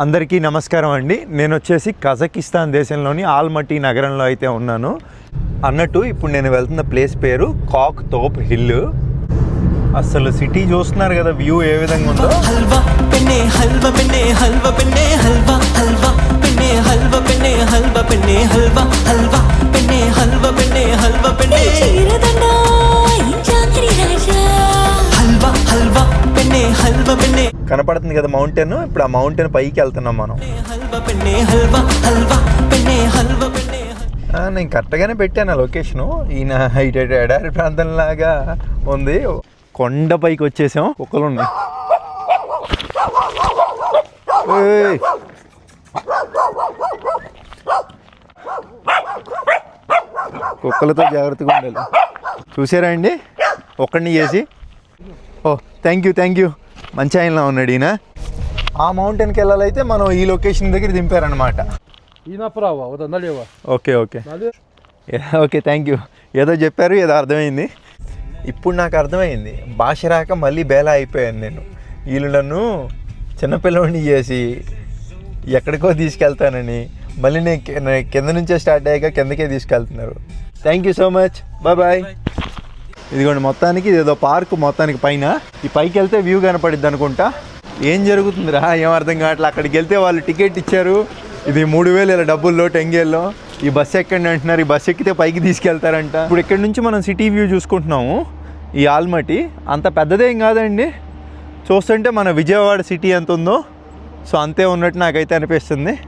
అందరికీ నమస్కారం అండి నేను వచ్చేసి కజకిస్తాన్ దేశంలోని ఆల్మటీ నగరంలో అయితే ఉన్నాను అన్నట్టు ఇప్పుడు నేను వెళ్తున్న ప్లేస్ పేరు కాక్ తోప్ హిల్ అసలు సిటీ చూస్తున్నారు కదా వ్యూ ఏ విధంగా ఉందో హల్వా పెన్నే హల్వా పెన్నే హల్వా కనపడుతుంది కదా మౌంటైన్ ఇప్పుడు ఆ మౌంటైన్ పైకి వెళ్తున్నాం మనం. నేను కరెక్ట్గానే పెట్టాను ఆ లొకేషను ఈయన ఇటు ఇటు ఎడారి ప్రాంతంలాగా ఉంది. కొండ పైకి వచ్చేసాం. కుక్కలు ఉన్నాయి. ఏయ్. కుక్కలతో జాగ్రత్తగా ఉండాలి. చూసారా అండి? ఒక్కడిని చేసి. ఓ థ్యాంక్ యూ థ్యాంక్ యూ మంచి ఆయనలా ఉన్నాడు ఈయన. ఆ మౌంటైన్కి వెళ్ళాలైతే మనం ఈ లొకేషన్ దగ్గర దింపారనమాట okay okay. Okay thank you ఏదో చెప్పారు ఏదో అర్థమైంది. ఇప్పుడు నాకు అర్థమైంది. భాష రాక మళ్ళీ బేలా అయిపోయాను నేను. వీళ్ళు నన్ను చిన్నపిల్లవాడిని చేసి ఎక్కడికో తీసుకెళ్తానని మళ్ళీ నేను కింద నుంచే స్టార్ట్ అయ్యాక కిందకే తీసుకెళ్తున్నారు. Thank you so much bye bye ఇదిగోండి మొత్తానికి ఇదేదో పార్క్ మొత్తానికి పైన. ఈ పైకి వెళ్తే వ్యూ కనపడిద్ది అనుకుంటా. ఏం జరుగుతుందిరా? ఏం అర్థం కావట్లే. అక్కడికి వెళ్తే వాళ్ళు టికెట్ ఇచ్చారు. ఇది మూడు వేలు ఇలా డబ్బుల్లో టెంగేల్లో. ఈ బస్సు ఎక్కండి అంటున్నారు. ఈ బస్సు ఎక్కితే పైకి తీసుకెళ్తారంట. ఇప్పుడు ఇక్కడ నుంచి మనం సిటీ వ్యూ చూసుకుంటున్నాము. ఈ ఆల్మటి. అంత పెద్దదేం కాదండి. చూస్తుంటే మన విజయవాడ సిటీ ఎంత ఉందో. సో అంతే ఉన్నట్టు నాకైతే అనిపిస్తుంది.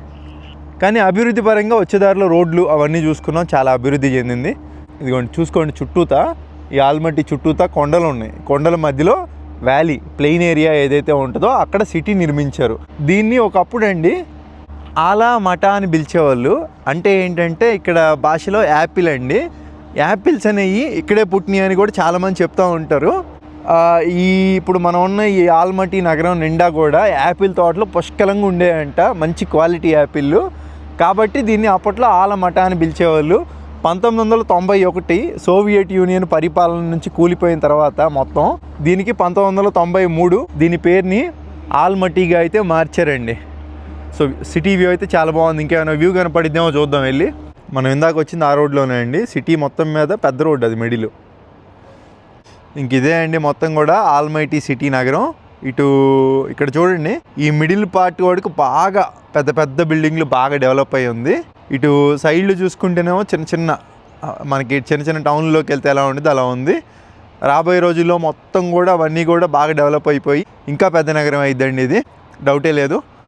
కానీ అభివృద్ధి పరంగా వచ్చేదారిలో రోడ్లు అవన్నీ చూసుకున్నాం. చాలా అభివృద్ధి చెందింది. ఇదిగోండి చూసుకోండి చుట్టూతా. ఈ ఆల్మట్టి చుట్టూతా కొండలు ఉన్నాయి. కొండల మధ్యలో వ్యాలీ ప్లెయిన్ ఏరియా ఏదైతే ఉంటుందో అక్కడ సిటీ నిర్మించారు. దీన్ని ఒకప్పుడు అండి ఆలా మఠా అని పిలిచేవాళ్ళు. అంటే ఏంటంటే ఇక్కడ భాషలో యాపిల్ అండి. యాపిల్స్ అనేవి ఇక్కడే పుట్టినాయి అని కూడా చాలామంది చెప్తూ ఉంటారు. ఈ ఇప్పుడు మనం ఉన్న ఈ ఆల్మటి నగరం నిండా కూడా యాపిల్ తోటలు పుష్కలంగా ఉండేయంట. మంచి క్వాలిటీ యాపిళ్ళు కాబట్టి దీన్ని అప్పట్లో ఆలమట అని పిలిచేవాళ్ళు. పంతొమ్మిది వందల తొంభై ఒకటి సోవియట్ యూనియన్ పరిపాలన నుంచి కూలిపోయిన తర్వాత మొత్తం దీనికి పంతొమ్మిది వందల తొంభై మూడు దీని పేరుని ఆల్మటీగా అయితే మార్చారండి. సో సిటీ వ్యూ అయితే చాలా బాగుంది. ఇంకేమైనా వ్యూ కనపడిద్దేమో చూద్దాం వెళ్ళి. మనం ఇందాక వచ్చింది ఆ రోడ్లోనే అండి. సిటీ మొత్తం మీద పెద్ద రోడ్డు అది మిడిల్. ఇంక ఇదే అండి మొత్తం కూడా ఆల్మైటీ సిటీ నగరం. ఇటు ఇక్కడ చూడండి ఈ మిడిల్ పార్ట్ వరకు బాగా పెద్ద పెద్ద బిల్డింగ్లు బాగా డెవలప్ అయి ఉంది. ఇటు సైడ్లు చూసుకుంటేనేమో చిన్న చిన్న మనకి చిన్న చిన్న టౌన్లోకి వెళ్తే ఎలా ఉండేది అలా ఉంది. రాబోయే రోజుల్లో మొత్తం కూడా అవన్నీ కూడా బాగా డెవలప్ అయిపోయి ఇంకా పెద్ద నగరం అయిద్దండి ఇది. డౌటే లేదు.